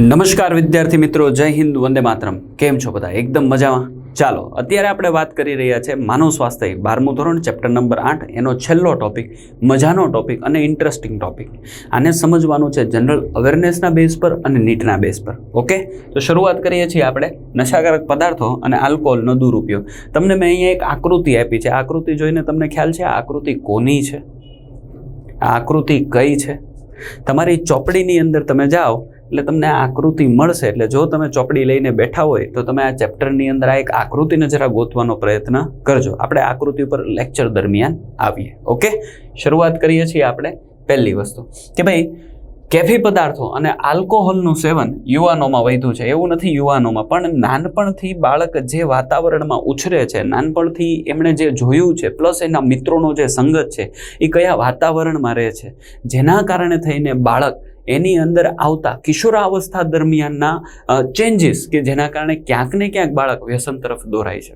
નમસ્કાર વિદ્યાર્થી મિત્રો, જય હિન્દ, વંદે માતરમ. કેમ છો બધા? એકદમ મજામાં? ચાલો, અત્યારે આપણે વાત કરી રહ્યા છે માનવ સ્વાસ્થ્ય બારમું ધોરણ, ચેપ્ટર નંબર આઠ. એનો છેલ્લો ટોપિક, મજાનો ટોપિક અને ઇન્ટરેસ્ટિંગ ટોપિક. આને સમજવાનું છે જનરલ અવેરનેસના બેઝ પર અને નીટના બેઝ પર. ઓકે તો શરૂઆત કરીએ છીએ આપણે નશાકારક પદાર્થો અને આલ્કોહોલનો દુરુપયોગ. તમને મેં અહીંયા એક આકૃતિ આપી છે. આકૃતિ જોઈને તમને ખ્યાલ છે આકૃતિ કોની છે? આ આકૃતિ કઈ છે? તમારી ચોપડીની અંદર તમે જાઓ એટલે તમને આ આકૃતિ મળશે. એટલે જો તમે ચોપડી લઈને બેઠા હોય, તો તમે આ ચેપ્ટરની અંદર આ એક આકૃતિને જરા ગોતવાનો પ્રયત્ન કરજો. આપણે આકૃતિ ઉપર લેક્ચર દરમિયાન આવીએ. ઓકે? શરૂઆત કરીએ છીએ આપણે પહેલી વસ્તુ. કે ભાઈ, કેફી પદાર્થો અને આલ્કોહોલનું સેવન યુવાનોમાં વધ્યું છે. એવું નથી યુવાનોમાં, પણ નાનપણથી બાળક જે વાતાવરણમાં ઉછરે છે, નાનપણથી એમણે જે જોયું છે, પ્લસ એના મિત્રોનો જે સંગત છે, એ કયા વાતાવરણમાં રહે છે? જેના કારણે થઈને બાળક એની અંદર આવતા કિશોરાવસ્થા દરમિયાનના ચેન્જીસ કે જેના કારણે ક્યાંક ને ક્યાંક બાળક વ્યસન તરફ દોરાય છે.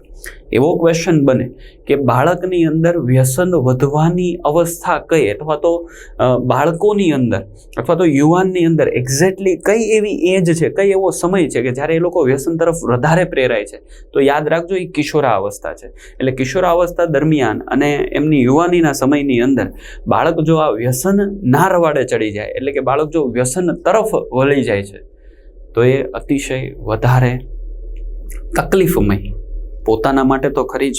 એવો ક્વેશ્ચન બને કે બાળકની અંદર વ્યસન વધવાની અવસ્થા કઈ અથવા તો બાળકોની અંદર અથવા તો યુવાનની અંદર એક્ઝેક્ટલી કઈ એવી એજ છે, કઈ એવો સમય છે કે જ્યારે એ લોકો વ્યસન તરફ વધારે પ્રેરાય છે. તો યાદ રાખજો એ કિશોરાવસ્થા છે. એટલે કિશોરાવસ્થા દરમિયાન અને એમની યુવાનીના સમયની અંદર બાળક જો આ વ્યસન ના રવાડે ચડી જાય, એટલે કે બાળક જો વ્યસન તરફ વળી જાય છે, તો એ અતિશય વધારે તકલીફમય. પોતાના માટે તો ખરી જ.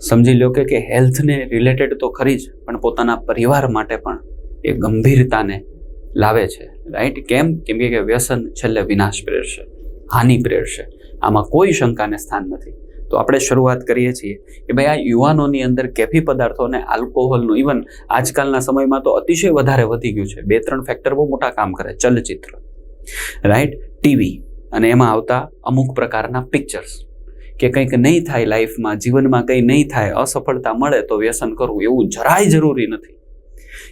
સમજી લો કે કે હેલ્થને રિલેટેડ તો ખરી જ, પણ પોતાના પરિવાર માટે પણ એ ગંભીરતાને લાવે છે. રાઈટ? કેમ? કેમ કે વ્યસન છેલ્લે વિનાશ પ્રેરશે, હાનિ પ્રેરશે. આમાં કોઈ શંકાને સ્થાન નથી. તો આપણે શરૂઆત કરીએ છીએ કે ભાઈ આ યુવાનોની અંદર કેફી પદાર્થો અને આલ્કોહોલનું ઇવન આજકાલના સમયમાં તો અતિશય વધારે વધી ગયું છે. બે ત્રણ ફેક્ટર બહુ મોટા કામ કરે, ચલચિત્ર. રાઈટ ટીવી અને એમાં આવતા અમુક પ્રકારના પિક્ચર્સ કે કંઈક નહીં થાય લાઈફમાં જીવનમાં કંઈ નહીં થાય, અસફળતા મળે તો વ્યસન કરવું એવું જરાય જરૂરી નથી.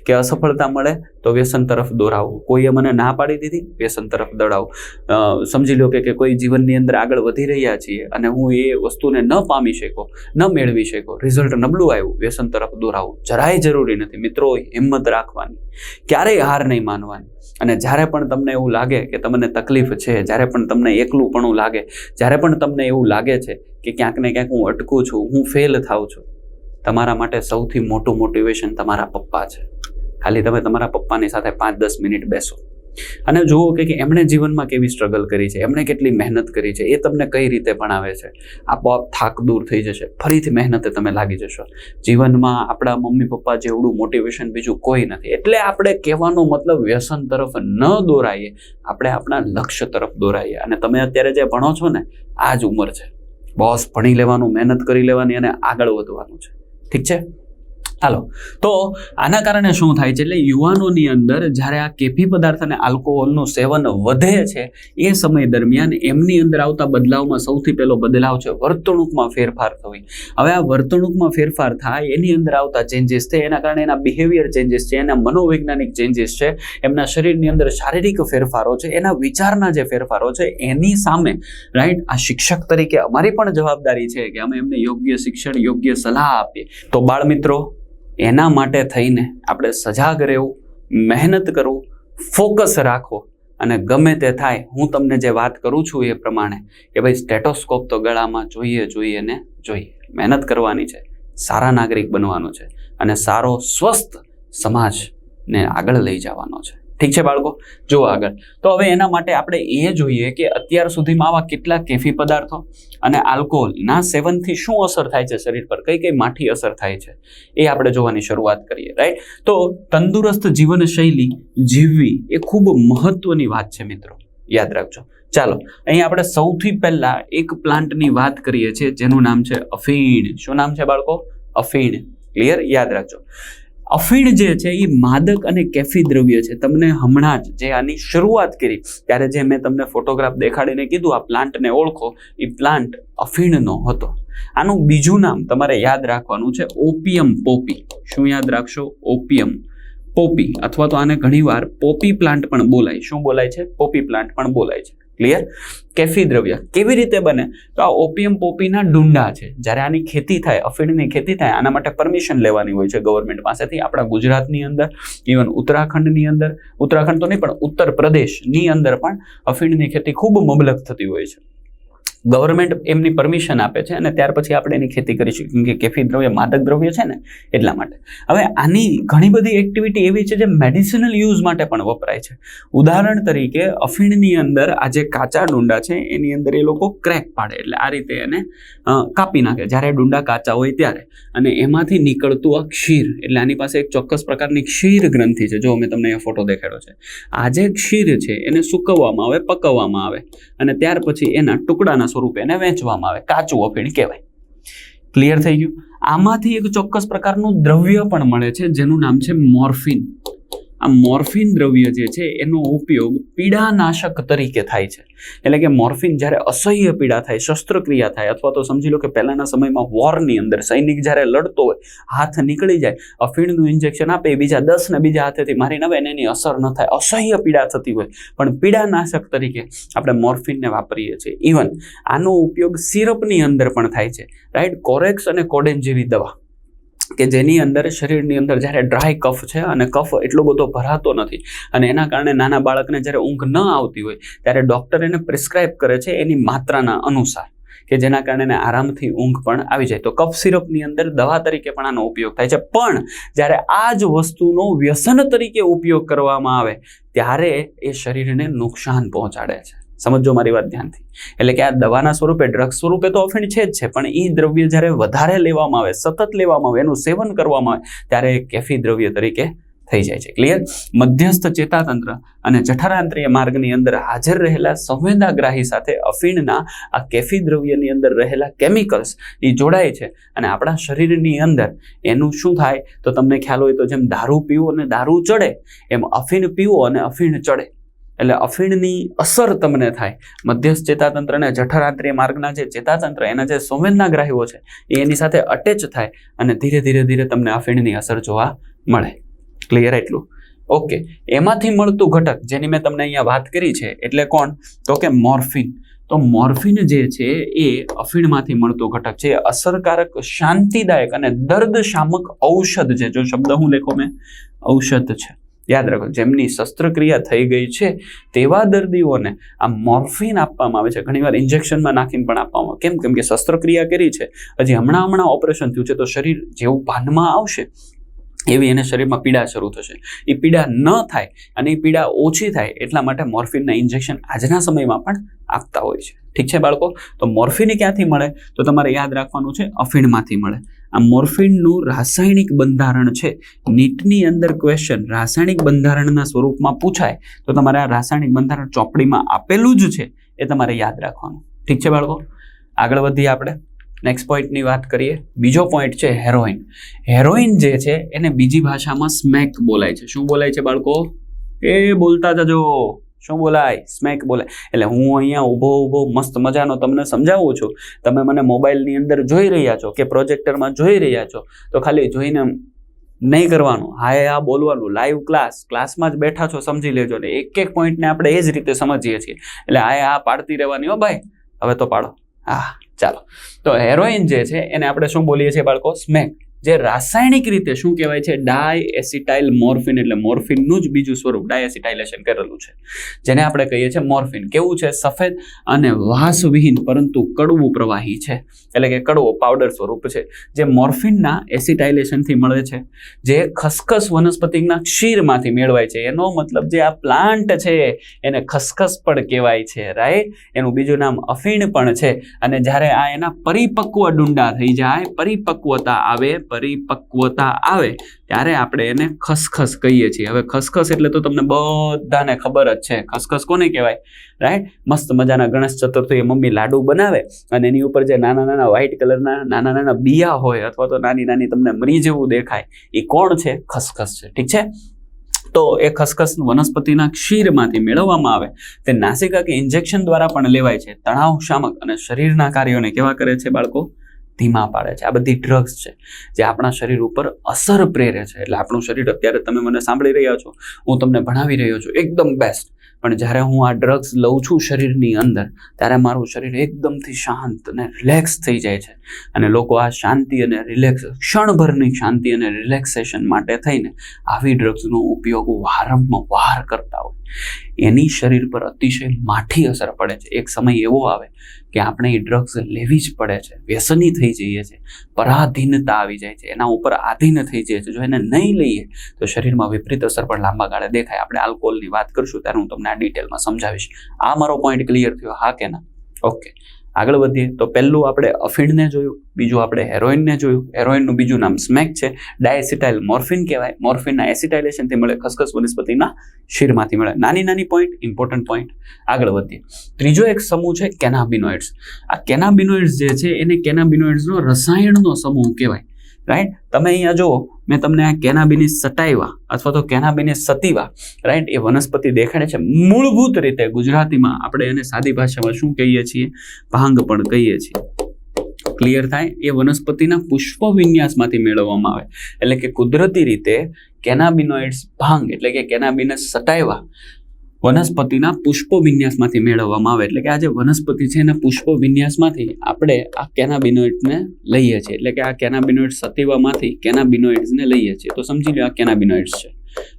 કે અસફળતા મળે તો વ્યસન તરફ દોરાવું. કોઈએ મને ના પાડી દીધી? વ્યસન તરફ દોડાવું. સમજી લો કે કોઈ જીવનની અંદર આગળ વધી રહ્યા છીએ અને હું એ વસ્તુને ન પામી શકો ન મેળવી શકો રિઝલ્ટ નબળું આવ્યું, વ્યસન તરફ દોરાવું. જરાય જરૂરી નથી. મિત્રો, હિંમત રાખવાની. ક્યારેય હાર નહીં માનવાની. અને જ્યારે પણ તમને એવું લાગે કે તમને તકલીફ છે, જ્યારે પણ તમને એકલું પણ લાગે, જ્યારે પણ તમને એવું લાગે છે કે ક્યાંક ને ક્યાંક હું અટકું છું, હું ફેલ થાઉં છું તમારા માટે સૌથી મોટું મોટિવેશન તમારા પપ્પા છે. ખાલી તમે તમારા પપ્પાની સાથે પાંચ દસ મિનિટ બેસો. અને જુઓ કે એમણે જીવનમાં કેવી સ્ટ્રગલ કરી છે, એમણે કેટલી મહેનત કરી છે, એ તમને કઈ રીતે ભણાવે છે. આપોઆપ થાક દૂર થઈ જશે, ફરીથી મહેનતે તમે લાગી જશો. જીવનમાં આપણા મમ્મી પપ્પા જેવડું મોટિવેશન બીજું કોઈ નથી. એટલે આપણે કહેવાનો મતલબ વ્યસન તરફ ન દોરાઈએ, આપણે આપણા લક્ષ્ય તરફ દોરાઈએ. અને તમે અત્યારે જે ભણો છો ને, આ જ ઉંમર છે. બોસ ભણી લેવાનું, મહેનત કરી લેવાની અને આગળ વધવાનું છે. ઠીક છે? હાલો. તો આના કારણે શું થાય છે? એટલે યુવાનોની અંદર જ્યારે આ કેફી પદાર્થ અને આલ્કોહોલનું સેવન વધે છે, એ સમય દરમિયાન એમની અંદર આવતા બદલાવમાં સૌથી પહેલો બદલાવ છે વર્તણૂકમાં ફેરફાર થવી. હવે આ વર્તણૂકમાં ફેરફાર થાય, એની અંદર આવતા ચેન્જીસ છે, એના કારણે એના બિહેવિયર ચેન્જીસ છે, એના મનોવૈજ્ઞાનિક ચેન્જીસ છે, એમના શરીરની અંદર શારીરિક ફેરફારો છે, એના વિચારના જે ફેરફારો છે, એની સામે રાઈટ આ શિક્ષક તરીકે અમારી પણ જવાબદારી છે કે અમે એમને યોગ્ય શિક્ષણ, યોગ્ય સલાહ આપીએ. તો બાળ મિત્રો એના માટે થઈને આપણે સજાગ રહેવું, મહેનત કરવું, ફોકસ રાખો અને ગમે તે થાય, હું તમને જે વાત કરું છું એ પ્રમાણે કે ભાઈ સ્ટેટોસ્કોપ તો ગળામાં જોઈએ જોઈએ ને જોઈએ. મહેનત કરવાની છે, સારા નાગરિક બનવાનું છે અને સારો, સ્વસ્થ સમાજને આગળ લઈ જવાનો છે. ઠીક છે બાળકો? જો આગળ. તો હવે એના માટે આપણે એ જોઈએ કે અત્યાર સુધીમાં આવા કેટલા કેફી પદાર્થો અને આલ્કોહોલના સેવનથી શું અસર થાય છે શરીર પર? કઈ કઈ માઠી અસર થાય છે? એ આપણે જોવાની શરૂઆત કરીએ રાઈટ તો તંદુરસ્ત જીવનશૈલી જીવવી એ ખૂબ મહત્વની વાત છે મિત્રો. યાદ રાખજો. ચાલો, અહીં આપણે સૌથી પહેલા એક પ્લાન્ટની વાત કરીએ છીએ જેનું નામ છે અફીણ. શું નામ છે બાળકો? અફીણ. ક્લિયર? યાદ રાખજો. અફીણ જે છે એ માદક અને કેફી દ્રવ્ય છે. તમને હમણાં જ જે આની શરૂઆત કરી, ત્યારે જે મેં તમને ફોટોગ્રાફ દેખાડીને કીધું, આ પ્લાન્ટને ઓળખો એ પ્લાન્ટ અફીણનો હતો. આનું બીજું નામ તમારે યાદ રાખવાનું છે ઓપિયમ પોપી શું યાદ રાખશો? ઓપિયમ પોપી અથવા તો આને ઘણીવાર પોપી પ્લાન્ટ પણ બોલાય. શું બોલાય છે? પોપી પ્લાન્ટ પણ બોલાય છે. ક્લિયર કેફી દ્રવ્ય કેવી રીતે બને? તો આ ઓપિયમ પોપીના ડુંડા છે. જ્યારે આની ખેતી થાય, અફીણની ખેતી થાય, આના માટે પરમિશન લેવાની હોય છે ગવર્મેન્ટ પાસેથી આપણા ગુજરાતની અંદર ઇવન ઉત્તરાખંડની અંદર. ઉત્તરાખંડ તો નહીં, પણ ઉત્તર પ્રદેશની અંદર પણ અફીણની ખેતી ખૂબ મબલક થતી હોય છે. ગવર્મેન્ટ એમની પરમિશન આપે છે અને ત્યાર પછી આપણે એની ખેતી કરીશું. કેમ કે કેફી દ્રવ્ય માદક દ્રવ્ય છે ને, એટલા માટે. હવે આની ઘણી બધી એક્ટિવિટી એવી છે જે મેડિસિનલ યુઝ માટે પણ વપરાય છે. ઉદાહરણ તરીકે અફીણની અંદર આ જે કાચા ડુંડા છે, એની અંદર એ લોકો ક્રેક પાડે એટલે આ રીતે એને કાપી નાખે. જ્યારે ડુંડા કાચા હોય ત્યારે. અને એમાંથી નીકળતું આ ક્ષીર, એટલે આની પાસે એક ચોક્કસ પ્રકારની ક્ષીર ગ્રંથિ છે. જો મેં તમને અહીંયા ફોટો દેખાડ્યો છે. આ જે ક્ષીર છે, એને સૂકવવામાં આવે, પકવવામાં આવે. અને ત્યાર પછી એના ટુકડાના સ્વરૂપે એને વેચવામાં આવે, કાચું અફીણ કહેવાય. ક્લિયર થઈ ગયું? આમાંથી એક ચોક્કસ પ્રકારનું દ્રવ્ય પણ મળે છે, જેનું નામ છે મોર્ફિન. આ મોર્ફિન દ્રવ્ય જે છે એનો ઉપયોગ પીડાનાશક તરીકે થાય છે. એટલે કે મોર્ફિન જ્યારે અસહ્ય પીડા થાય, શસ્ત્રક્રિયા થાય, અથવા તો સમજી લો કે પહેલાંના સમયમાં વોરની અંદર સૈનિક જ્યારે લડતો હોય, હાથ નીકળી જાય, અફીણનું ઇન્જેક્શન આપે બીજા દસ ને બીજા હાથેથી મારીને આવે એની અસર ન થાય. અસહ્ય પીડા થતી હોય. પણ પીડાનાશક તરીકે આપણે મોર્ફિનને વાપરીએ છીએ. ઇવન આનો ઉપયોગ સિરપની અંદર પણ થાય છે. રાઈટ કોરેક્સ અને કોડેન જેવી દવા. કે જેની અંદર શરીરની અંદર જ્યારે ડ્રાય કફ છે અને કફ એટલો બધો ભરાતો નથી અને એના કારણે નાના બાળકને જ્યારે ઊંઘ ન આવતી હોય ત્યારે ડૉક્ટર એને પ્રિસ્ક્રાઇબ કરે છે એની માત્રાના અનુસાર કે જેના કારણે એને આરામથી ઊંઘ પણ આવી જાય. તો કફ સિરપની અંદર દવા તરીકે પણ આનો ઉપયોગ થાય છે. પણ જ્યારે આ જ વસ્તુનો વ્યસન તરીકે ઉપયોગ કરવામાં આવે ત્યારે એ શરીરને નુકસાન પહોંચાડે છે. સમજો મારી વાત ધ્યાનથી. એટલે કે આ દવાના સ્વરૂપે ડ્રગ સ્વરૂપે તો ઓફેન્ડ છે જ છે, પણ એ દ્રવ્ય જ્યારે વધારે લેવામાં આવે, સતત લેવામાં આવે, એનું સેવન કરવામાં આવે, ત્યારે કેફી દ્રવ્ય તરીકે થઈ જાય છે. ક્લિયર મધ્યસ્થ ચેતાતંત્ર અને જઠરાંત્રીય માર્ગની અંદર હાજર રહેલા સંવેદાગ્રાહી સાથે અફીણના આ કેફી દ્રવ્યની અંદર રહેલા કેમિકલ્સ એ જોડાય છે અને આપણા શરીરની અંદર એનું શું થાય? તો તમને ખ્યાલ હોય તો જેમ દારૂ પીવો અને દારૂ ચડે, એમ અફીણ પીવો અને અફીણ ચડે. એટલે અફીણની અસર તમને થાય. મધ્યસ્થ ચેતાતંત્ર અને જઠરાંત્રીય માર્ગના જે ચેતાતંત્ર, એના જે સંવેદનાગ્રાહીઓ છે, એ એની સાથે અટેચ થાય અને ધીરે ધીરે ધીરે તમને અફીણની અસર જોવા મળે. ક્લિયર એટલું? ઓકે એમાંથી મળતું ઘટક જેની મેં તમને અહીંયા વાત કરી છે, એટલે કોણ? તો કે મોર્ફિન. તો મોર્ફિન જે છે, એ અફીણમાંથી મળતો ઘટક છે. અસરકારક, શાંતિદાયક અને દર્દ શામક ઔષધ છે. જો શબ્દ હું લેખો મેં? ઔષધ છે. યાદ રાખો, જેમની શસ્ત્રક્રિયા થઈ ગઈ છે, તેવા દર્દીઓને આ મોર્ફિન આપવામાં આવે છે. ઘણીવાર ઇન્જેક્શનમાં નાખીને પણ આપવામાં આવે. કેમ? કેમ કે શસ્ત્રક્રિયા કરી છે. હજી હમણાં હમણાં ઓપરેશન થયું છે, તો શરીર જેવું ભાનમાં આવશે, એવી એને શરીરમાં પીડા શરૂ થશે. એ પીડા ન થાય અને એ પીડા ઓછી થાય એટલા માટે મોર્ફિનના ઇન્જેક્શન આજના સમયમાં પણ આપતા હોય છે. ઠીક છે બાળકો? તો મોર્ફિન ક્યાંથી મળે? તો તમારે યાદ રાખવાનું છે, અફીણમાંથી મળે. આ મોર્ફિનનું રાસાયણિક બંધારણ છે. નીટની અંદર ક્વેશ્ચન રાસાયણિક બંધારણના સ્વરૂપમાં પૂછાય, તો તમારે આ રાસાયણિક બંધારણ ચોપડીમાં આપેલું જ છે, એ તમારે યાદ રાખવાનું. ઠીક છે બાળકો? આગળ વધીએ આપણે. નેક્સ્ટ પોઈન્ટની વાત કરીએ. બીજો પોઈન્ટ છે હેરોઇન હેરોઇન જે છે, એને બીજી ભાષામાં સ્મેક બોલાય છે. શું બોલાય છે બાળકો? એ બોલતા જજો. શું બોલાય? સ્મેક બોલાય. એટલે હું અહીંયા ઊભો ઊભો મસ્ત મજાનો તમને સમજાવું છું. તમે મને મોબાઈલની અંદર જોઈ રહ્યા છો કે પ્રોજેક્ટરમાં જોઈ રહ્યા છો? તો ખાલી જોઈને નહીં કરવાનું. હાય આ બોલવાનું. લાઈવ ક્લાસ ક્લાસમાં જ બેઠા છો સમજી લેજો ને. એક એક પોઈન્ટને આપણે એ જ રીતે સમજીએ છીએ. એટલે હાય આ પાડતી રહેવાની હો ભાઈ. હવે તો પાડો. હા, ચાલો. તો હેરોઇન જે છે એને આપણે શું બોલીએ છીએ બાળકો? સ્મેક જે રાસાયણિક રીતે શું કહેવાય છે? ડાય એસિટાઇલ મોર્ફિન એટલે મોર્ફિનનું જ બીજું સ્વરૂપ, ડાયએસિટાઇલેશન કરેલું છે. જેને આપણે કહીએ છીએ મોર્ફિન. કેવું છે? સફેદ અને વાસવિહીન, પરંતુ કડવું પ્રવાહી છે. એટલે કે કડવો પાવડર સ્વરૂપ છે, જે મોર્ફિનના એસિટાઇલેશનથી મળે છે. જે ખસખસ વનસ્પતિના ક્ષીરમાંથી મેળવાય છે. એનો મતલબ જે આ પ્લાન્ટ છે, એને ખસખસ પણ કહેવાય છે રાઈટ એનું બીજું નામ અફીણ પણ છે. અને જ્યારે આ એના પરિપક્વ ડુંડા થઈ જાય, પરિપક્વતા આવે પરિપક્વતા આવે, ત્યારે આપણે એને ખસખસ કહીએ છીએ. હવે ખસખસ એટલે તો તમને બધાને ખબર જ છે. ખસખસ કોને કહેવાય? રાઈટ મસ્ત મજાના ગણેશ ચતુર્થીએ મમ્મી લાડુ બનાવે અને એની ઉપર જે નાના નાના વ્હાઈટ કલરના નાના નાના બિયા હોય અથવા તો નાની નાની તમને મરી જેવું દેખાય, એ કોણ છે? ખસખસ છે. ઠીક છે? તો એ ખસખસ વનસ્પતિના ક્ષીરમાંથી મેળવવામાં આવે. તે નાસિકા કે ઇન્જેક્શન દ્વારા પણ લેવાય છે. તણાવ શામક અને શરીરના કાર્યોને કેવા કરે છે બાળકો? ધીમા પાડે છે. આ બધી ડ્રગ્સ છે જે આપણા શરીર ઉપર અસર પ્રેરે છે. એટલે આપણું શરીર અત્યારે તમે મને સાંભળી રહ્યા છો, હું તમને ભણાવી રહ્યો છું, એકદમ બેસ્ટ પણ જ્યારે હું આ ડ્રગ્સ લઉં છું શરીરની અંદર, ત્યારે મારું શરીર એકદમથી શાંત અને રિલેક્સ થઈ જાય છે. અને લોકો આ શાંતિ અને રિલેક્સ ક્ષણભરની શાંતિ અને રિલેક્સેશન માટે થઈને આવી ડ્રગ્સનો ઉપયોગ વારંવાર કરતા હોય. એની શરીર પર અતિશય માઠી અસર પડે છે. એક સમય એવો આવે કે આપણે એ ડ્રગ્સ લેવી જ પડે છે. વ્યસની થઈ જઈએ છીએ પરાધીનતા આવી જાય છે. એના ઉપર આધીન થઈ જાય છે. જો એને નહીં લઈએ તો શરીરમાં વિપરીત અસર પણ લાંબા ગાળે દેખાય. આપણે આલ્કોહોલની વાત કરશું ત્યારે હું તમને આ ડિટેલમાં સમજાવીશ. આ મારો પોઈન્ટ ક્લિયર થયો. હા કે ના? ઓકે આગળ વધીએ, તો પહેલું આપણે અફીણને જોયું, બીજું આપણે હેરોઇનને જોયું. હેરોઇનનું બીજું નામ સ્મેક છે. ડાયસિટાઇલ મોર્ફિન કહેવાય. મોર્ફિનના એસિટાઇલેશનથી મળે ખસખસ વનસ્પતિના શીરમાંથી મળે. નાની નાની પોઈન્ટ ઇમ્પોર્ટન્ટ પોઈન્ટ આગળ વધીએ. ત્રીજો એક સમૂહ છે કેનાબિનોઇડ્સ. આ કેનાબિનોઇડ્સ જે છે, એને કેનાબિનોઇડ્સનો રસાયણનો સમૂહ કહેવાય. રાઈટ તમે અહીંયા જુઓ, મેં તમને આ કેનાબિનિસ સટાઈવા અથવા તો કેનાબિનિસ સતીવા રાઈટ એ વનસ્પતિ દેખાડે છે. મૂળભૂત રીતે ગુજરાતીમાં આપણે એને સાદી ભાષામાં શું કહીએ છીએ? ભાંગ પણ કહીએ છીએ. ક્લિયર થાય? એ વનસ્પતિના પુષ્પ વિન્યાસમાંથી મેળવવામાં આવે. એટલે કે કુદરતી રીતે કેનાબિનોઇડ્સ ભાંગ, એટલે કે કેનાબિનસ સટાઈવા વનસ્પતિના પુષ્પ વિન્યાસમાંથી મેળવવામાં આવે. એટલે કે આ જે વનસ્પતિ છે એના પુષ્પો વિન્યાસમાંથી આપણે આ કેનાબિનોઇડ્સને લઈએ છીએ. એટલે કે આ કેનાબિનોઇડ સતીવામાંથી કેનાબિનોઇડ્સને લઈએ છીએ. તો સમજી લો આ કેનાબિનોઇડ્સ છે.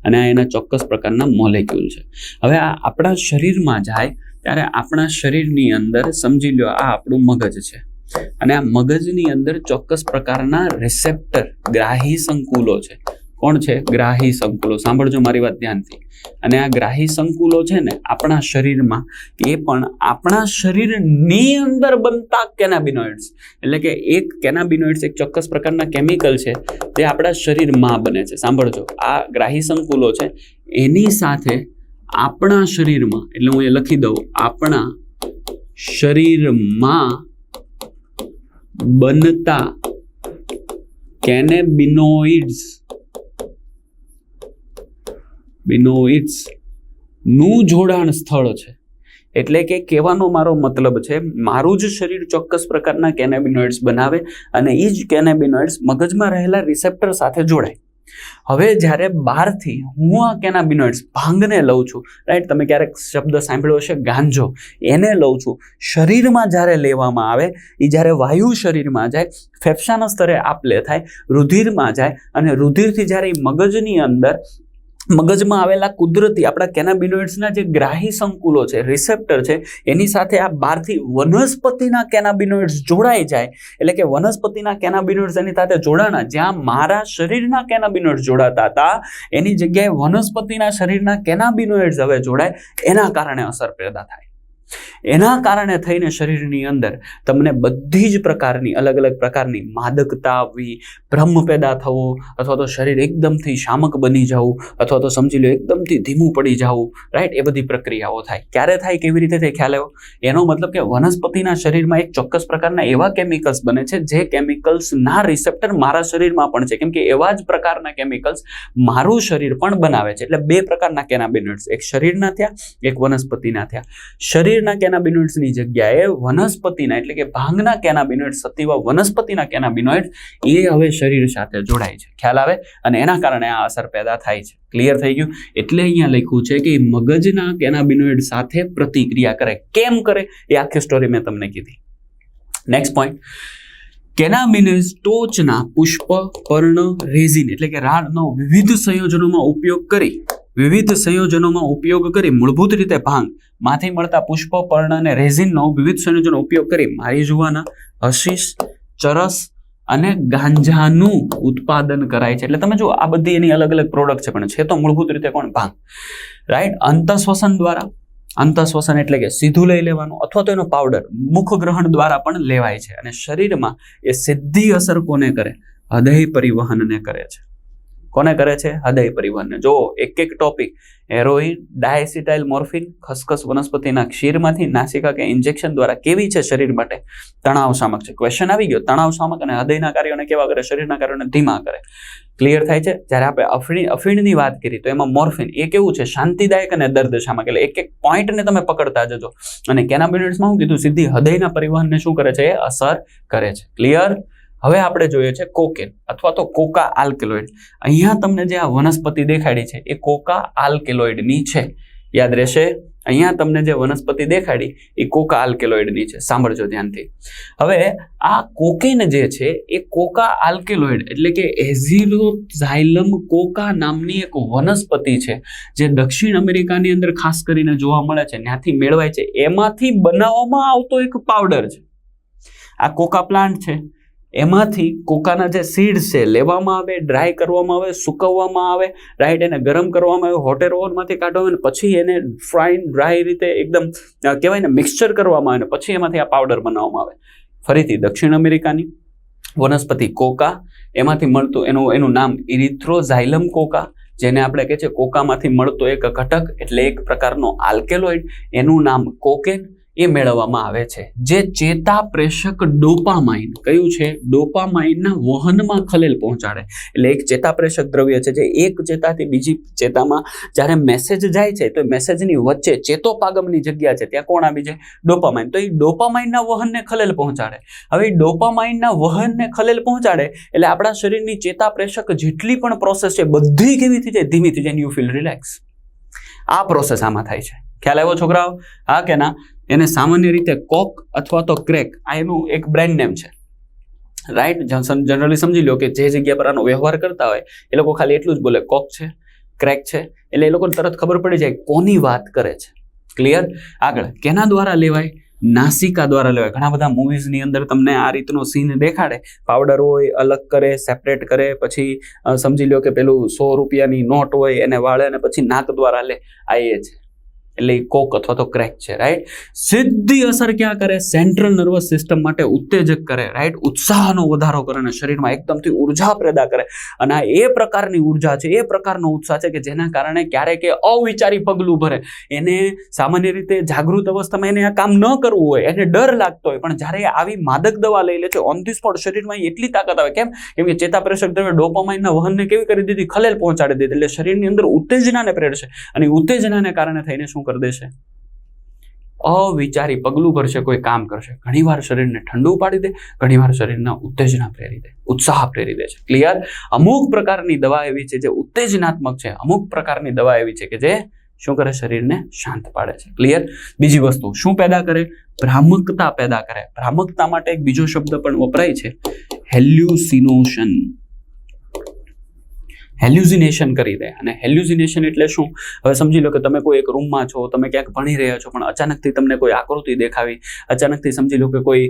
અને આ એના ચોક્કસ પ્રકારના મોલેક્યુલ છે. હવે આ આપણા શરીરમાં જાય ત્યારે આપણા શરીરની અંદર સમજી લો આ આપણું મગજ છે. અને આ મગજની અંદર ચોક્કસ પ્રકારના રિસેપ્ટર ગ્રાહી સંકુલો છે. કોણ છે? ગ્રાહી સંકુલો. સાંભળજો મારી વાત ધ્યાનથી. અને આ ગ્રાહી સંકુલો છે ને, આપણા શરીરમાં એ પણ આપણા શરીરની અંદર બનતા કેનાબિનોઇડ્સ. એટલે કે એક કેનાબિનોઇડ્સ એક ચોક્કસ પ્રકારના કેમિકલ છે, તે આપણા શરીરમાં બને છે. સાંભળજો, આ ગ્રાહી સંકુલો છે, એની સાથે આપણા શરીરમાં, એટલે હું એ લખી દઉં, આપણા શરીરમાં બનતા કેનેબિનોઇડ્સ બિનોઇડ્સનું જોડાણ સ્થળ છે. એટલે કે કહેવાનો મારો મતલબ છે, મારું જ શરીર ચોક્કસ પ્રકારના કેનેબિનોઇડ્સ બનાવે અને એ જ કેનેબિનોઇડ્સ મગજમાં રહેલા રિસેપ્ટર સાથે જોડાય. હવે જ્યારે બહારથી હું આ કેનાબિનોઇડ્સ ભાંગને લઉં છું રાઈટ તમે ક્યારેક શબ્દ સાંભળ્યો હશે, ગાંજો. એને લઉં છું. શરીરમાં જ્યારે લેવામાં આવે એ જ્યારે વાયુ શરીરમાં જાય, ફેફસાના સ્તરે આપલે થાય, રુધિરમાં જાય અને રુધિરથી જ્યારે એ મગજની અંદર મગજમાં આવેલા કુદરતી આપણા કેનાબિનોઇડ્સના જે ગ્રાહી સંકુલો છે, રિસેપ્ટર છે, એની સાથે આ બહારથી વનસ્પતિના કેનાબિનોઇડ્સ જોડાઈ જાય. એટલે કે વનસ્પતિના કેનાબિનોઇડ્સ એની સાથે જોડાણા, જ્યાં મારા શરીરના કેનાબિનોઇડ્સ જોડાતા હતા, એની જગ્યાએ વનસ્પતિના શરીરના કેનાબિનોઇડ્સ હવે જોડાય, એના કારણે અસર પેદા થાય. એના કારણે થઈને શરીરની અંદર તમને બધી જ પ્રકારની અલગ અલગ પ્રકારની માદકતા આવવી ભ્રમ પેદા થવો અથવા તો શરીર એકદમથી શામક બની જવું અથવા તો સમજી લો એકદમથી ધીમું પડી જવું રાઈટ એ બધી પ્રક્રિયાઓ થાય. ક્યારે થાય, કેવી રીતે થાય, ખ્યાલ આવ્યો? એનો મતલબ કે વનસ્પતિના શરીરમાં એક ચોક્કસ પ્રકારના એવા કેમિકલ્સ બને છે જે કેમિકલ્સના રિસેપ્ટર મારા શરીરમાં પણ છે. કેમ કે એવા જ પ્રકારના કેમિકલ્સ મારું શરીર પણ બનાવે છે. એટલે બે પ્રકારના કેનાબિનોઇડ્સ એક શરીરના થયા, એક વનસ્પતિના થયા. શરીરના કેનાબિનોઇડ્સની જગ્યાએ વનસ્પતિના એટલે કે ભાંગના કેનાબિનોઇડ્સ, સતીવા વનસ્પતિના કેનાબિનોઇડ એ હવે શરીર સાથે જોડાય છે. ખ્યાલ આવે? અને એના કારણે આ અસર પેદા થાય છે. ક્લિયર થઈ ગયું? એટલે અહીંયા લખ્યું છે કે મગજના કેનાબિનોઇડ સાથે પ્રતિક્રિયા કરે. કેમ કરે? એ આખી સ્ટોરી મેં તમને કીધી. નેક્સ્ટ પોઈન્ટ કેનાબિનસ ટોચના પુષ્પ પર્ણ રેઝિન એટલે કે રાડનો વિવિધ સંયોજનોમાં ઉપયોગ કરી, વિવિધ સંયોજનોમાં ઉપયોગ કરી મૂળભૂત રીતે ભાંગમાંથી મળતા પુષ્પ પર્ણ અને રેઝિનનો વિવિધ સંયોજનો ઉપયોગ કરી મારી જુવાના હશીશ ચરસ અને ગાંજાનું ઉત્પાદન કરાય છે. એટલે તમે જો આ બધી એની અલગ અલગ પ્રોડક્ટ છે, પણ છે તો મૂળભૂત રીતે કોણ? ભાંગ. રાઈટ અંતઃશ્વસન દ્વારા અંતઃશ્વસન એટલે કે સીધું લઈ લેવાનું અથવા તો એનો પાવડર મુખ ગ્રહણ દ્વારા પણ લેવાય છે અને શરીરમાં એ સીધી અસર કોને કરે? હૃદય પરિવહનને કરે છે. કોને કરે છે? હૃદય પરિવહનને. જો એક એક ટોપિક હેરોઇન ડાયસિટાઇલ મોર્ફિન ખસખસ વનસ્પતિના ક્ષીરમાંથી નાસિકા કે ઇન્જેક્શન દ્વારા કેવી છે શરીર માટે? તણાવ શામક છે. ક્વેશ્ચન આવી ગયો. તણાવ શામક અને હૃદયના કાર્યોને કેવા કરે? શરીરના કાર્યોને ધીમા કરે. ક્લિયર થાય છે? જ્યારે આપણે અફીણ, અફીણની વાત કરી, તો એમાં મોર્ફિન એ કેવું છે? શાંતિદાયક અને દર્દશામાં એટલે એક એક પોઈન્ટને તમે પકડતા જજો. અને કેનાબિનોઇડ્સમાં હું કીધું, સીધી હૃદયના પરિવહનને શું કરે છે? એ અસર કરે છે. ક્લિયર હવે આપણે જોઈએ છે કોકેન અથવા તો કોકા આલ્કેલોઇડ અહીંયા તમને જે આ વનસ્પતિ દેખાડી છે, એ કોકા આલ્કેલોઇડની છે. યાદ રહેશે? અહીંયા તમને જે વનસ્પતિ દેખાડી, એ કોકા આલ્કેલોઇડની છે. સાંભળજો ધ્યાનથી. હવે આ કોકેન જે છે, એ કોકા આલ્કેલોઇડ, એટલે કે એઝિલોઝાઇલમ કોકા નામની એક વનસ્પતિ છે, જે દક્ષિણ અમેરિકાની અંદર ખાસ કરીને જોવા મળે છે, ત્યાંથી મેળવાય છે. એમાંથી બનાવવામાં આવતો એક પાવડર છે. આ કોકા પ્લાન્ટ છે. એમાંથી કોકાના જે સીડ્સ છે, લેવામાં આવે ડ્રાય કરવામાં આવે, સુકવવામાં આવે રાઈટ એને ગરમ કરવામાં આવે હોટેલ ઓવનમાંથી કાઢવામાં આવે પછી એને ફ્રાઈન ડ્રાય રીતે એકદમ કહેવાય ને મિક્સચર કરવામાં આવે, ને પછી એમાંથી આ પાવડર બનાવવામાં આવે. ફરીથી દક્ષિણ અમેરિકાની વનસ્પતિ કોકા, એમાંથી મળતું એનું એનું નામ ઇરિથ્રોઝાઇલમ કોકા, જેને આપણે કહે છે કોકામાંથી મળતો એક ઘટક, એટલે એક પ્રકારનો આલ્કેલોઇડ એનું નામ કોકેન એ મેળવવામાં આવે છે. જે ચેતા પ્રેષક ડોપામાઇન, કયું છે? ડોપામાઇનના વહનમાં ખલેલ પહોંચાડે. એટલે એક ચેતા પ્રેષક દ્રવ્ય છે જે એક ચેતાથી બીજી ચેતામાં જ્યારે મેસેજ જાય છે તો મેસેજની વચ્ચે ચેતોપાગમની જગ્યા છે. ત્યાં કોણ આવી જાય? ડોપામાઇન. તો એ ડોપામાઇનના વહનને ખલેલ પહોંચાડે. હવે ડોપામાઇનના વહનને ખલેલ પહોંચાડે એટલે આપણા શરીરની ચેતા પ્રેષક જેટલી પણ પ્રોસેસ છે બધી કેવી થઈ જાય? ધીમી થઈ જાય. યુ ફીલ રિલેક્સ આ પ્રોસેસ આમાં થાય છે. ખ્યાલ આવ્યો છોકરાઓ? હા કે ના? એને સામાન્ય રીતે કોક અથવા તો ક્રેક, આ એનું એક બ્રેન્ડ નેમ છે. રાઈટ જનરલી સમજી લો કે જે જગ્યા પર આનો વ્યવહાર કરતા હોય, એ લોકો ખાલી એટલું જ બોલે, કોક છે, ક્રેક છે, એટલે એ લોકોને તરત ખબર પડી જાય કોની વાત કરે છે. ક્લિયર આગળ, કેના દ્વારા લેવાય? નાસિકા દ્વારા લેવાય. ઘણા બધા મૂવીઝની અંદર તમને આ રીતનો સીન દેખાડે. પાવડર હોય, અલગ કરે સેપરેટ કરે, પછી સમજી લો કે પેલું સો રૂપિયાની નોટ હોય, એને વાળે અને પછી નાક દ્વારા લે. આ એ છે. એટલે કોક અથવા તો ક્રેક છે રાઈટ સીધી અસર ક્યાં કરે? સેન્ટ્રલ નર્વસ સિસ્ટમ માટે ઉત્તેજક કરે રાઈટ ઉત્સાહનો વધારો કરે અને શરીરમાં એકદમથી ઊર્જા પેદા કરે. અને આ એ પ્રકારની ઊર્જા છે, એ પ્રકારનો ઉત્સાહ છે કે જેના કારણે ક્યારેક એ અવિચારી પગલું ભરે. એને સામાન્ય રીતે જાગૃત અવસ્થામાં એને આ કામ ન કરવું હોય, એને ડર લાગતો હોય, પણ જ્યારે આવી માદક દવા લઈ લે છે ઓન ધી સ્પોટ શરીરમાં એટલી તાકાત આવે. કેમ? કેમ કે ચેતાપ્રેષક દ્રવ્ય ડોપામાઇનના વહનને કેવી કરી દીધી? ખલેલ પહોંચાડી દીધી. એટલે શરીરની અંદર ઉત્તેજનાને પ્રેરશે. અને ઉત્તેજનાને કારણે થઈને શું કરી દેશે? અવિચારી પગલું ભરશે, કોઈ કામ કરશે. ઘણીવાર શરીરને ઠંડુ પાડી દે, ઘણીવાર શરીરના ઉત્તેજના પ્રેરી દે, ઉત્સાહ પ્રેરી દે છે. ક્લિયર અમુક પ્રકારની દવા એવી છે જે ઉત્તેજનાત્મક છે. અમુક પ્રકારની દવા એવી છે કે જે શું કરે? શરીરને શાંત પાડે છે. ક્લિયર બીજી વસ્તુ, શું પેદા કરે? ભ્રામકતા પેદા કરે. ભ્રામકતા માટે એક બીજો શબ્દ પણ વપરાય છે હેલ્યુસિનોશન હેલ્યુઝિનેશન કરી દે. અને હેલ્યુઝિનેશન એટલે શું? હવે સમજી લો કે તમે કોઈ એક રૂમમાં છો, તમે ક્યાંક ભણી રહ્યા છો, પણ અચાનકથી તમને કોઈ આકૃતિ દેખાવી, અચાનકથી સમજી લો કે કોઈ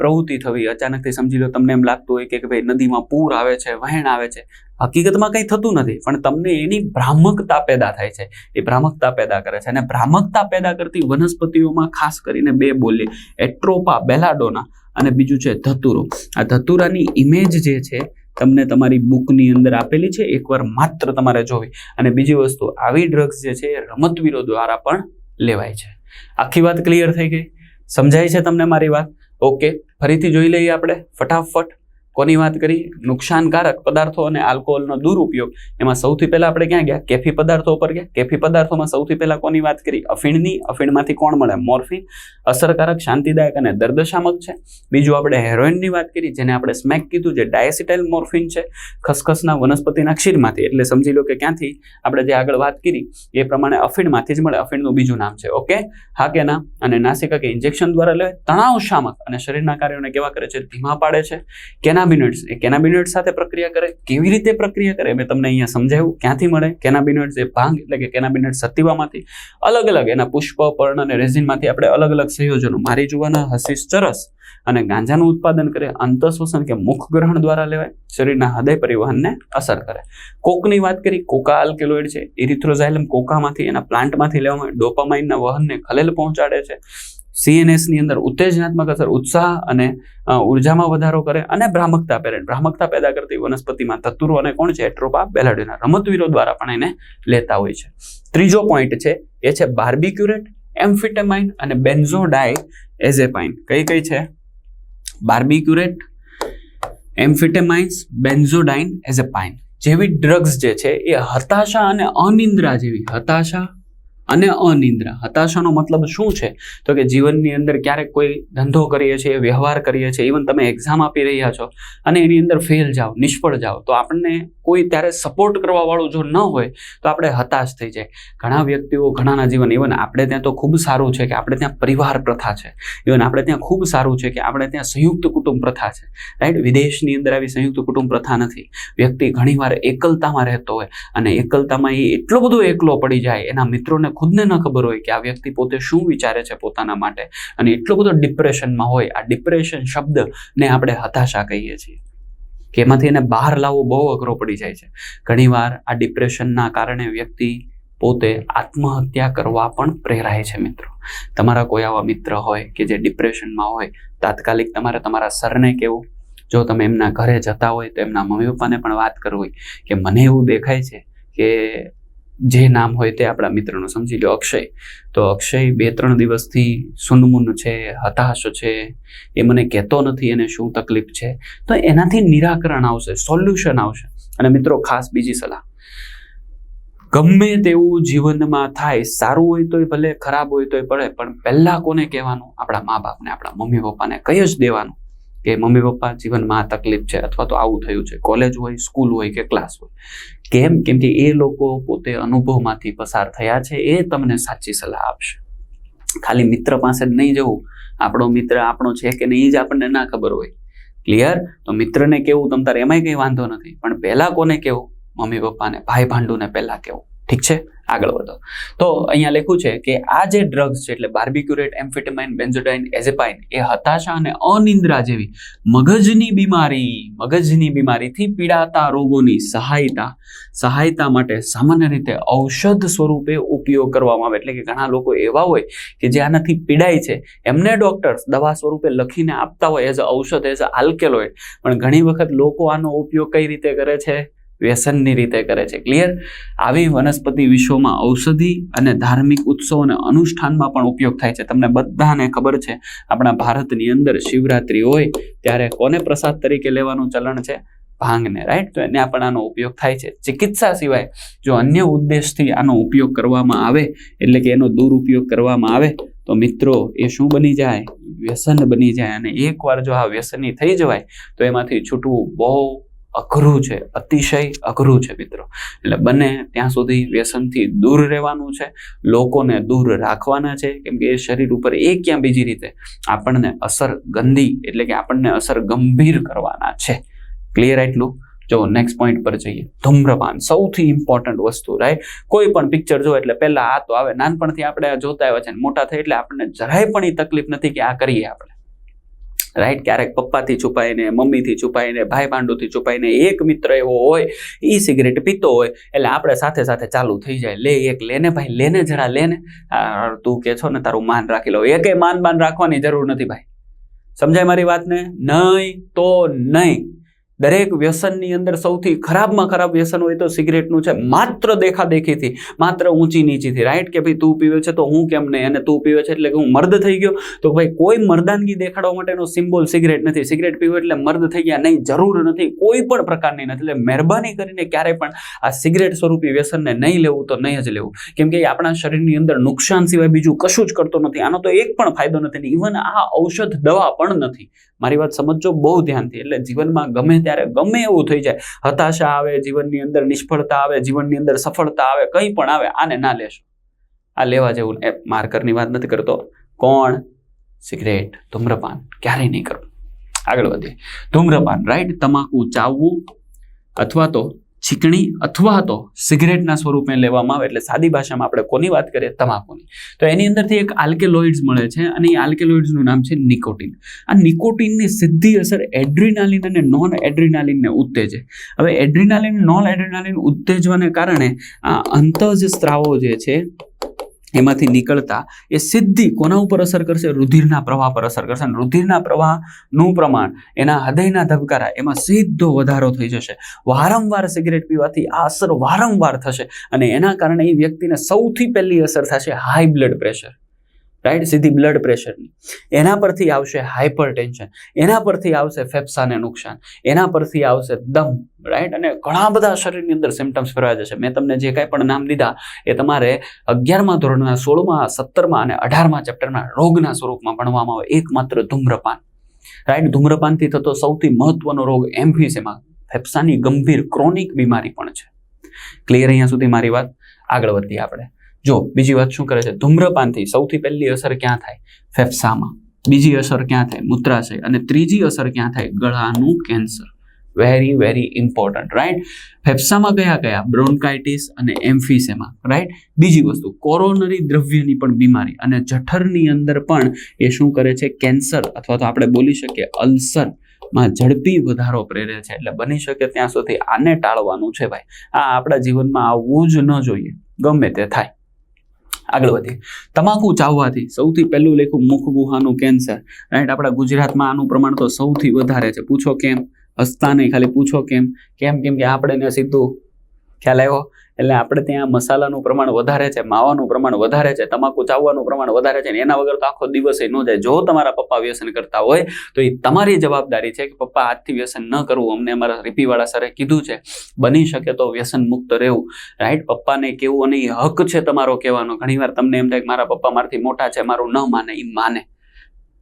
પ્રવૃત્તિ થવી, અચાનકથી સમજી લો તમને એમ લાગતું હોય કે ભાઈ નદીમાં પૂર આવે છે, વહેણ આવે છે. હકીકતમાં કંઈ થતું નથી, પણ તમને એની ભ્રામકતા પેદા થાય છે. એ ભ્રામકતા પેદા કરે છે. અને ભ્રામકતા પેદા કરતી વનસ્પતિઓમાં ખાસ કરીને બે બોલીએ એટ્રોપા બેલાડોના અને બીજું છે ધતુરો. આ ધતુરાની ઇમેજ જે છે તમને તમારી બુકની અંદર આપેલી છે, એકવાર માત્ર તમારે જોવી. અને બીજી વસ્તુ, આવી ડ્રગ્સ જે છે, રમતવીરો દ્વારા પણ લેવાય છે. આખી વાત ક્લિયર થઈ ગઈ? સમજાય છે તમને મારી વાત? ઓકે ફરીથી જોઈ લઈએ આપણે, ફટાફટ. કોની વાત કરી? નુકસાનકારક પદાર્થો અને આલ્કોહોલનો દુરુપયોગ. એમાં સૌથી પહેલા આપણે ક્યાં ગયા? કેફી પદાર્થો ઉપર ગયા. કેફી પદાર્થોમાં સૌથી પહેલા કોની વાત કરી? અફીણની. અફીણમાંથી કોણ મળે? મોર્ફિન. અસરકારક, શાંતિદાયક અને દર્દશામક છે. બીજું આપણે હેરોઇનની વાત કરી, જેને આપણે સ્મેક કીધું, જે ડાયસિટાઇલ મોર્ફિન છે. ખસખસના વનસ્પતિના ક્ષીરમાંથી. એટલે સમજી લો કે ક્યાંથી આપણે જે આગળ વાત કરી, એ પ્રમાણે અફીણમાંથી જ મળે. અફીણનું બીજું નામ છે. ઓકે? હા કે ના. અને નાસિકા કે ઇન્જેક્શન દ્વારા લે. તણાવ શામક. અને શરીરના કાર્યોને કેવા કરે છે? ધીમા પાડે છે. કેનાબિનોઇડ્સ. એ કેનાબિનોઇડ સાથે પ્રક્રિયા કરે? કેવી રીતે પ્રક્રિયા કરે? મેં તમને અહીંયા સમજાવ્યું. ક્યાંથી મળે? કેનાબિનોઇડ્સ એ ભાંગ એટલે કે કેનાબિનોઇડ સતીવામાંથી. અલગ અલગ એના પુષ્પ, પર્ણ અને રેઝિનમાંથી આપણે અલગ અલગ સંયોજનો. મારી જુવાના હસીસ ચરસ અને ગાંજાનું ઉત્પાદન કરે. અંતઃશ્વસન કે મુખ ગ્રહણ દ્વારા લેવાય. શરીરના હૃદય પરિવહનને અસર કરે. કોકની વાત કરી, કોકા આલ્કેલોઇડ છે. ઇરિથ્રોઝાઇલમ કોકામાંથી એના પ્લાન્ટમાંથી લેવામાં ડોપામાઇનના વહનને ખલેલ પહોંચાડે છે. CNS ની અંદર ઉત્તેજનાત્મક અસર ઉત્સાહ અને ઉર્જામાં વધારો કરે અને ભ્રામકતા પહેરે ભ્રામકતા પેદા કરતી વનસ્પતિમાં તતુરો અને કોણ છે? એટ્રોપા બેલાડીના રમતવીરો દ્વારા પણ એને લેતા હોય છે. ત્રીજો પોઈન્ટ છે, એ છે બાર્બીક્યુરેટ, એમ્ફિટેમાઇન અને બેન્ઝોડાય એઝેપાઇન. કઈ કઈ છે? બાર્બીક્યુરેટ, એમ્ફિટેમાઇન્સ, બેન્ઝોડાઇન, એઝેપાઇન. જેવી ડ્રગ્સ જે છે, એ હતાશા અને અનિંદ્રા જેવી હતાશા અને અનિંદ્રા. હતાશાનો મતલબ શું છે? તો કે જીવનની અંદર ક્યારેક કોઈ ધંધો કરીએ છીએ, વ્યવહાર કરીએ છીએ ઇવન તમે એક્ઝામ આપી રહ્યા છો અને એની અંદર ફેલ જાઓ, નિષ્ફળ જાઓ, તો આપણને કોઈ ત્યારે સપોર્ટ કરવા વાળું જો ન હોય, તો આપણે હતાશ થઈ જાય. ઘણા વ્યક્તિઓ ઘણાના જીવન ઇવન આપણે ત્યાં તો ખૂબ સારું છે કે આપણે ત્યાં પરિવાર પ્રથા છે. ઇવન આપણે ત્યાં ખૂબ સારું છે કે આપણે ત્યાં સંયુક્ત કુટુંબ પ્રથા છે. રાઈટ વિદેશની અંદર આવી સંયુક્ત કુટુંબ પ્રથા નથી. વ્યક્તિ ઘણીવાર એકલતામાં રહેતો હોય અને એકલતામાં એ એટલો બધો એકલો પડી જાય, એના મિત્રોને ખુદને ન ખબર હોય કે આ વ્યક્તિ પોતે શું વિચારે છે પોતાના માટે. અને એટલો બધો ડિપ્રેશનમાં હોય, આ ડિપ્રેશન શબ્દને આપણે હતાશા કહીએ છીએ. કે એમાંથી એને બહાર લાવવો બહુ અઘરો પડી જાય છે. ઘણીવાર આ ડિપ્રેશનના કારણે વ્યક્તિ પોતે આત્મહત્યા કરવા પણ પ્રેરાય છે મિત્રો. તમારા કોઈ આવા મિત્ર હોય કે જે ડિપ્રેશનમાં હોય, તાત્કાલિક તમારે તમારા સરને કહેવું જો તમે એમના ઘરે જતા હોય તો એમના મમ્મી પપ્પાને પણ વાત કરવી કે મને એવું દેખાય છે કે જે નામ હોય તે આપણા મિત્રનું સમજી લો અક્ષય. તો અક્ષય બે ત્રણ દિવસથી સુનમુન છે, હતાશ છે, એ મને કહેતો નથી એને શું તકલીફ છે. તો એનાથી નિરાકરણ આવશે, સોલ્યુશન આવશે. અને મિત્રો, ખાસ બીજી સલાહ. ગમે તેવું જીવનમાં થાય, સારું હોય તોય ભલે, ખરાબ હોય તોય પડે, પણ પહેલા કોને કહેવાનું? આપણા મા બાપને, આપણા મમ્મી પપ્પાને કહી જ દેવાનું. કે મમ્મી પપ્પા જીવનમાં આ તકલીફ છે અથવા તો આવું થયું છે. કોલેજ હોય, સ્કૂલ હોય કે ક્લાસ હોય. કેમ? કેમ કે એ લોકો પોતે અનુભવમાંથી પસાર થયા છે, એ તમને સાચી સલાહ આપશે. ખાલી મિત્ર પાસે જ નહીં જવું. આપણો મિત્ર આપણો છે કે નહીં જ આપણને ના ખબર હોય. ક્લિયર તો મિત્રને કેવું? તમ તારે એમાંય કંઈ વાંધો નથી. પણ પહેલા કોને કેવું? મમ્મી પપ્પાને ભાઈ ભાંડુને પહેલાં કેવું? ઠીક છે? આગળ વધો. તો અહીંયા લખ્યું છે કે આ જે ડ્રગ્સ છે એટલે બાર્બિક્યુરેટ એમ્ફેટામાઇન બેન્ઝોડાઇન એઝેપાઇન એ હતાશા અને અનિંદ્રા જેવી મગજની બીમારી, મગજની બીમારીથી પીડાતા રોગોની સહાયતા સહાયતા માટે સામાન્ય રીતે ઔષધ સ્વરૂપે ઉપયોગ કરવામાં આવે. એટલે કે ઘણા લોકો એવા હોય કે જે આનાથી પીડાય છે. એમને ડોક્ટર્સ દવા સ્વરૂપે લખીને આપતા હોય એઝ અ ઔષધ એઝ અ આલ્કેલોઇડ પણ ઘણી વખત લોકો આનો ઉપયોગ કઈ રીતે કરે છે? વ્યસનની રીતે કરે છે. ક્લિયર આવી વનસ્પતિ વિશ્વમાં ઔષધિ અને ધાર્મિક ઉત્સવ અને અનુષ્ઠાનમાં પણ ઉપયોગ થાય છે. તમને બધાને ખબર છે, આપણા ભારતની અંદર શિવરાત્રી હોય, ત્યારે કોને પ્રસાદ તરીકે લેવાનું ચલણ છે? ભાંગને રાઈટ તો એને પણ આનો ઉપયોગ થાય છે. ચિકિત્સા સિવાય જો અન્ય ઉદ્દેશથી આનો ઉપયોગ કરવામાં આવે, એટલે કે એનો દુરુપયોગ કરવામાં આવે, તો મિત્રો, એ શું બની જાય? વ્યસન બની જાય. અને એકવાર જો આ વ્યસની થઈ જવાય, તો એમાંથી છૂટવું બહુ અઘરું છે, અતિશય અઘરું છે મિત્રો. એટલે બને ત્યાં સુધી વ્યસનથી દૂર રહેવાનું છે, લોકોને દૂર રાખવાના છે, કેમ કે એ શરીર ઉપર એ ક્યાં બીજી રીતે આપણને અસર ગંદી એટલે કે આપણને અસર ગંભીર કરવાના છે. ક્લિયર એટલું જો નેક્સ્ટ પોઈન્ટ પર જઈએ. ધૂમ્રપાન સૌથી ઇમ્પોર્ટન્ટ વસ્તુ રાઈટ કોઈ પણ પિક્ચર જો એટલે પહેલા આ તો આવે. નાનપણથી આપણે આ જોતા આવ્યા છે મોટા થઈ એટલે આપણને જરાય પણ એ તકલીફ નથી કે આ કરીએ આપણે. રાઈટ? ક્યારેક પપ્પાથી છુપાઈને, મમ્મીથી છુપાઈને ભાઈ ભાંડુથી છુપાઈને એક મિત્ર એવો હોય એ સિગરેટ પીતો હોય, એટલે આપણે સાથે સાથે ચાલુ થઈ જાય. લે એક લેને ભાઈ લેને જરા લેને આ તું કે છો ને, તારું માન રાખી લો. એકે માન બાન રાખવાની જરૂર નથી ભાઈ. સમજાય મારી વાતને? નહીં તો નહીં. દરેક વ્યસનની અંદર સૌથી ખરાબમાં ખરાબ વ્યસન હોય તો સિગરેટનું છે. માત્ર દેખાદેખીથી, માત્ર ઊંચી નીચીથી. રાઈટ કે ભાઈ તું પીવે છે તો હું કેમ નહીં? અને તું પીવે છે એટલે કે હું મર્દ થઈ ગયો? તો ભાઈ કોઈ મર્દાનગી દેખાડવા માટેનો સિમ્બોલ સિગરેટ નથી. સિગરેટ પીવું એટલે મર્દ થઈ ગયા નહીં. જરૂર નથી. કોઈ પણ પ્રકારની નથી. એટલે મહેરબાની કરીને ક્યારેય પણ આ સિગરેટ સ્વરૂપી વ્યસનને નહીં લેવું તો નહીં જ લેવું. કેમ કે આપણા શરીરની અંદર નુકસાન સિવાય બીજું કશું જ કરતો નથી. આનો તો એક પણ ફાયદો નથી. ઇવન આ ઔષધ દવા પણ નથી. મારી વાત સમજો બહુ ધ્યાનથી. એટલે જીવનમાં ગમે ત્યારે ગમે એવું થઈ જાય. હતાશા આવે, જીવનની અંદર નિષ્ફળતા આવે, જીવનની અંદર સફળતા આવે, કંઈ પણ આવે, આને ના લેશો. આ લેવા જેવું એ માર્કરની વાત નથી કરતો. કોણ? સિગરેટ. ધૂમ્રપાન. ક્યારેય નહીં કરવું. આગળ વધીએ. ધૂમ્રપાન, રાઈટ? તમાકુ ચાવવું અથવા તો ચીકણી અથવા તો સિગરેટના સ્વરૂપે લેવામાં આવે, એટલે સાદી ભાષામાં આપણે કોની વાત કરીએ? તમાકુની. તો એની અંદરથી એક આલ્કેલોઇડ્સ મળે છે અને એ આલ્કેલોઇડ્સનું નામ છે નિકોટિન. આ નિકોટિનની સીધી અસર એડ્રિનાલિન અને નોન એડ્રિનાલિનને ઉત્તેજે. હવે એડ્રિનાલિન નોન એડ્રિનાલિન ઉત્તેજવાને કારણે આ અંતજ સ્ત્રાવો જે છે એમાંથી નીકળતા એ સીધી કોના ઉપર અસર કરશે? રુધિરના પ્રવાહ પર અસર કરશે. અને રુધિરના પ્રવાહનું પ્રમાણ એના હૃદયના ધબકારા એમાં સીધો વધારો થઈ જશે. વારંવાર સિગરેટ પીવાથી આ અસર વારંવાર થશે અને એના કારણે એ વ્યક્તિને સૌથી પહેલી અસર થશે હાઈ બ્લડ પ્રેશર રાઈટ સીધી બ્લડ પ્રેશરની એના પરથી આવશે હાઇપર ટેન્શન એના પરથી આવશે ફેફસાને નુકસાન, એના પરથી આવશે દમ રાઈટ અને ઘણા બધા શરીરની અંદર સિમ્ટમ્સ ફેરવાઈ જશે. મેં તમને જે કાંઈ પણ નામ દીધા, એ તમારે અગિયારમા ધોરણના, સોળમાં, સત્તરમાં અને અઢારમા ચેપ્ટરમાં રોગના સ્વરૂપમાં ભણવામાં આવે. એકમાત્ર ધૂમ્રપાન. રાઈટ ધૂમ્રપાનથી થતો સૌથી મહત્વનો રોગ એમ્ફિસેમા ફેફસાની ગંભીર ક્રોનિક બીમારી પણ છે. ક્લિયર અહીંયા સુધી મારી વાત? આગળ વધીએ આપણે. જો, બીજી વાત શું કરે છે? ધૂમ્રપાનથી સૌથી પહેલી અસર ક્યાં થાય? ફેફસામાં. બીજી અસર ક્યાં થાય? મૂત્રાશય. અને ત્રીજી અસર ક્યાં થાય? ગળાનું cancer. Very very important right ફેફસામાં કયા કયા? બ્રોન્કાઇટિસ અને એમ્ફિસેમા રાઈટ બીજી વસ્તુ, કોરોનરી દ્રવ્યની પણ બીમારી અને જઠરની અંદર પણ એ શું કરે છે? કેન્સર, અથવા તો આપણે બોલી શકીએ અલ્સરમાં ઝડપી વધારો પ્રેરે છે. એટલે બની શકે ત્યાં સુધી આને ટાળવાનું છે ભાઈ. આ આપણા જીવનમાં આવવું જ ન જોઈએ. ગમે તે થાય. આગળ વધીએ. તમાકુ ચાવવાથી સૌથી પહેલું લેખું મુખ ગુહાનું કેન્સર રાઈટ આપણા ગુજરાતમાં આનું પ્રમાણ તો સૌથી વધારે છે. પૂછો કેમ? હસતા નહીં ખાલી પૂછો કેમ? કેમ કેમ કે આપણે સીધું ખ્યાલ આવ્યો? એટલે આપણે ત્યાં મસાલાનું પ્રમાણ વધારે છે, માવાનું પ્રમાણ વધારે છે, તમાકુ ચાવવાનું પ્રમાણ વધારે છે એના વગર તો આખો દિવસ ન જાય. જો તમારા પપ્પા વ્યસન કરતા હોય, તો એ તમારી જવાબદારી છે કે પપ્પા આજથી વ્યસન ન કરવું. અમને અમારા રીપીવાળા સરે કીધું છે, બની શકે તો વ્યસન મુક્ત રહેવું. રાઈટ પપ્પાને કેવું અને એ હક છે તમારો કહેવાનો. ઘણીવાર તમને એમ થાય કે મારા પપ્પા મારાથી મોટા છે, મારું ન માને એ માને.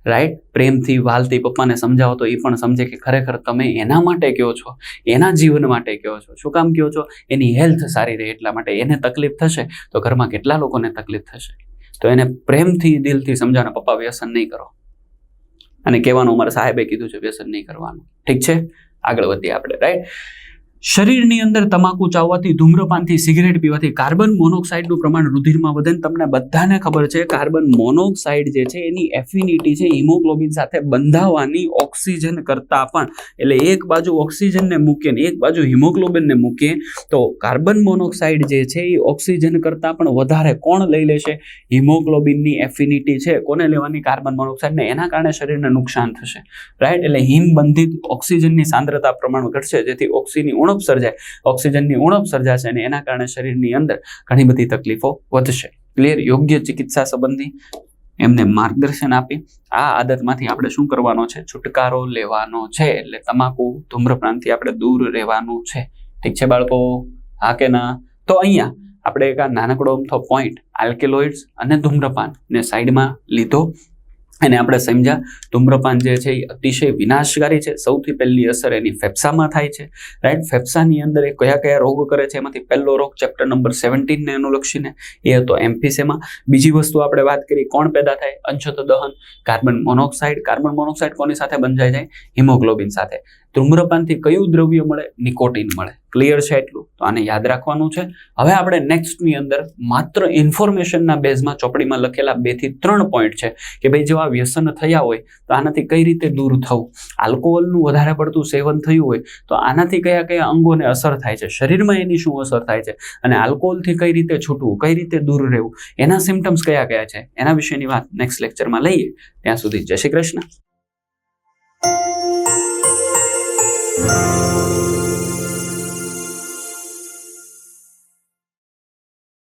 રાઈટ પ્રેમથી, વાલથી પપ્પાને સમજાવો તો એ પણ સમજે કે ખરેખર તમે એના માટે કહો છો? એના જીવન માટે કહો છો? શું કામ કહો છો? એની હેલ્થ સારી રહે એટલા માટે એને તકલીફ થશે તો ઘરમાં કેટલા લોકોને તકલીફ થશે? તો એને પ્રેમથી, દિલથી સમજાવવાના, પપ્પા, વ્યસન નહીં કરો. અને કહેવાનું અમારા સાહેબે કીધું છે, વ્યસન નહીં કરવાનું. ઠીક છે? આગળ વધીએ આપણે. રાઈટ શરીરની અંદર તમાકુ ચાવવાથી ધૂમ્રપાનથી સિગરેટ પીવાથી કાર્બન મોનોક્સાઇડનું પ્રમાણ રુધિરમાં વધે તમને બધાને ખબર છે, કાર્બન મોનોક્સાઇડ જે છે એની એફિનિટી છે હિમોગ્લોબિન સાથે બંધાવવાની ઓક્સિજન કરતાં પણ. એટલે એક બાજુ ઓક્સિજનને મૂકીએ ને એક બાજુ હિમોગ્લોબિનને મૂકીએ તો કાર્બન મોનોક્સાઇડ જે છે એ ઓક્સિજન કરતાં પણ વધારે કોણ લઈ લેશે? હિમોગ્લોબિનની એફિનિટી છે કોને લેવાની કાર્બન મોનોક્સાઇડને એના કારણે શરીરને નુકસાન થશે. રાઈટ? એટલે હિમબંધિત ઓક્સિજનની સાંદ્રતા પ્રમાણ ઘટશે જેથી ઓક્સિજનની ઉણપ સર્જાય ઓક્સિજનની ઉણપ સર્જાશે અને એના કારણે શરીરની અંદર ઘણી બધી તકલીફો વધશે. ક્લિયર યોગ્ય ચિકિત્સા સંબંધી એમને માર્ગદર્શન આપી. આ આદતમાંથી આપણે શું કરવાનો છે? છુટકારો લેવાનો છે. એટલે તમાકુ ધૂમ્રપાનથી આપણે દૂર રહેવાનું છે. ઠીક છે બાળકો? હા કે ના? તો અહીંયા આપણે એક આ નાનકડો અમથો પોઈન્ટ આલ્કેલોઇડ્સ અને ધૂમ્રપાન ને સાઈડમાં લીધો. અને આપણે સમજ્યા. ધૂમ્રપાન જે છે એ અતિશય વિનાશકારી છે. સૌથી પહેલી અસર એની ફેફસામાં થાય છે. રાઈટ ફેફસાની અંદર એ કયા કયા રોગ કરે છે? એમાંથી પહેલો રોગ ચેપ્ટર નંબર સેવન્ટીનને અનુલક્ષીને એ હતો એમ્ફિસેમાં. બીજી વસ્તુ આપણે વાત કરી કોણ પેદા થાય? અંશત દહન, કાર્બન મોનોક્સાઇડ. કાર્બન મોનોક્સાઇડ કોની સાથે બંધાઈ જાય હિમોગ્લોબિન સાથે. ધૂમ્રપાનથી કયું દ્રવ્ય મળે? નિકોટિન મળે. ક્લિયર છે એટલું? તો આને યાદ રાખવાનું છે. હવે આપણે નેક્સ્ટની અંદર માત્ર ઇન્ફોર્મેશનના બેઝમાં ચોપડીમાં લખેલા બેથી ત્રણ પોઈન્ટ છે કે ભાઈ જો આ વ્યસન થયા હોય, તો આનાથી કઈ રીતે દૂર થવું? આલ્કોહોલનું વધારે પડતું સેવન થયું હોય, તો આનાથી કયા કયા અંગોને અસર થાય છે? શરીરમાં એની શું અસર થાય છે? અને આલ્કોહોલથી કઈ રીતે છૂટવું? કઈ રીતે દૂર રહેવું? એના સિમ્ટમ્સ કયા કયા છે? એના વિશેની વાત નેક્સ્ટ લેક્ચરમાં લઈએ. ત્યાં સુધી જય શ્રી કૃષ્ણ.